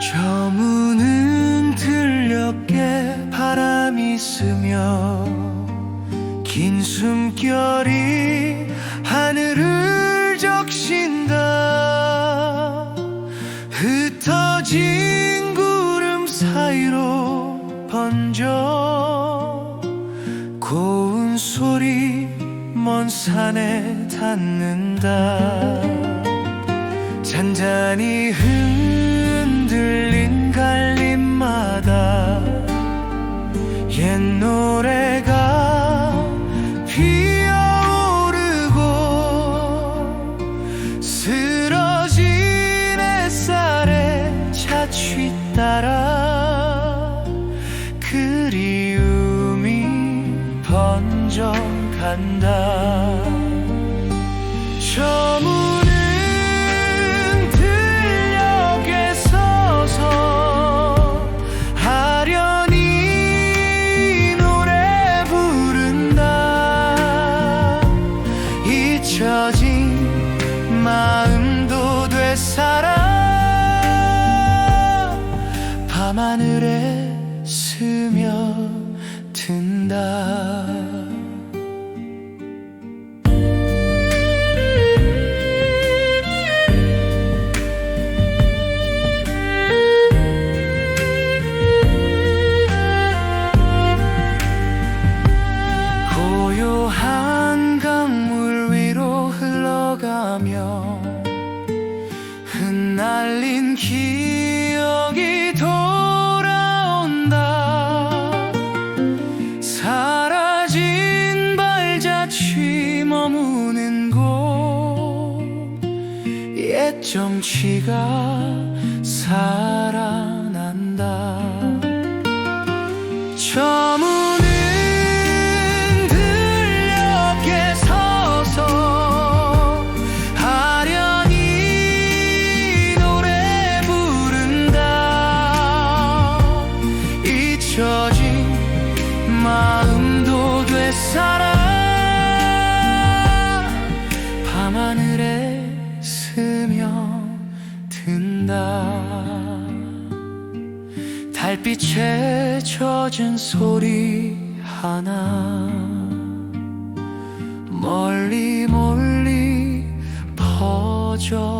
저 문은 들렸게 바람이 스며 긴 숨결이 하늘을 적신다. 흩어진 구름 사이로 번져 고운 소리 먼 산에 닿는다. 잔잔히 옛 노래가 피어오르고 쓰러진 햇살에 차취 따라 그리움이 번져간다 하늘에 스며든다. 고요한 강물 위로 흘러가며 머무는 곳 옛 정취가 살아난다. 저 문은 들녘에 서서 아련히 노래 부른다. 잊혀진 마음도 되살아 달빛에 젖은 소리 하나. 멀리 멀리 퍼져